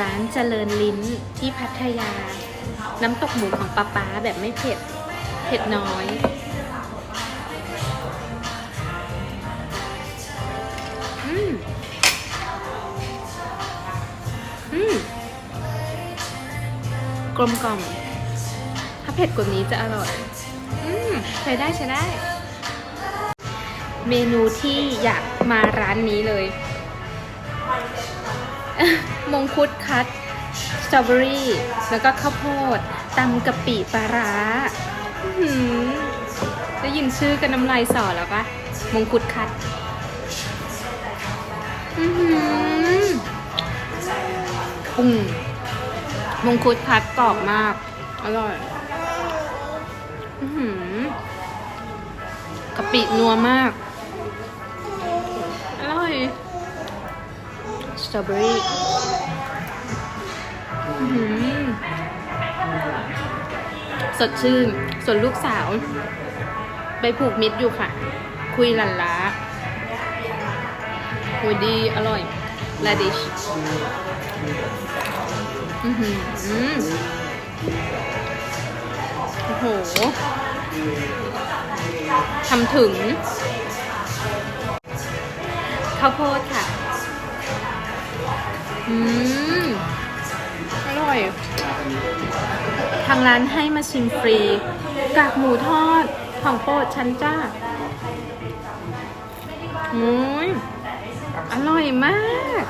ร้านเจริญลิ้นที่พัทยา น้ำตกหมูของป้าป๊าแบบไม่เผ็ด เผ็ดน้อยอืมอืมกลมกล่อมถ้าเผ็ดกว่านี้จะอร่อย อืมใช้ได้ใช้ได้ เมนูที่อยากมาร้านนี้เลย มงคุดคัตสตรอเบอรี่ แล้วก็ข้าวโพดตำกะปิปลาร้าหได้ยินชื่อกันน้ำลายสอแล้วปะมงคุดคัตอือหือปุ้งมงคุดคัดกรอบมาก อร่อยกะปินัวมาก ตรอเบอรี่อื้อหือสดชื่น ส่วนลูกสาว ไปผูกมิตรอยู่ค่ะ คุยหลันล้าโหยดี อร่อยลาดิชอือหือโอ้โหทำถึงข้าวโพดค่ะ อืม อร่อย ทางร้านให้มาชิมฟรี กากหมูทอดของโปรดฉันจ้าโอ้ยอร่อยมาก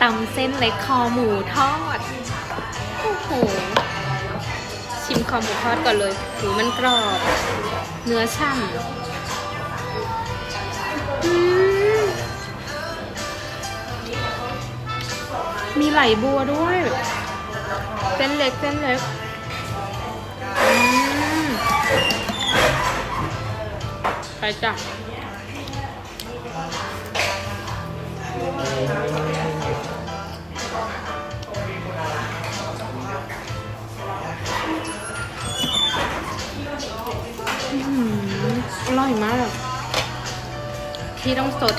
ตำเส้นเล็กคอหมูทอด โอ้โห ชิมคอหมูทอดก่อนเลยหมูมันกรอบ เนื้อฉ่ำ มีไหลบัวด้วย เส้นเล็กเส้นเล็กไปจ้ะอื้อหืออร่อยมากพี่ต้องสด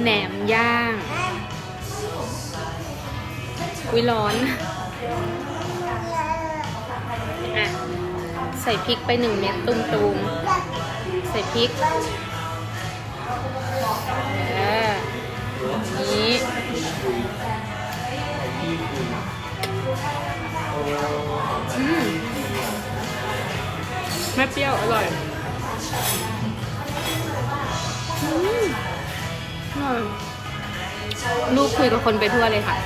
แหนมย่างวิร้อน อะ ใส่พริกไปหนึ่งเม็ดตุมๆใส่พริกเออนี้อืมไม่เปรี้ยว อร่อย ลูกคุยกับคนไปทั่วเลยค่ะ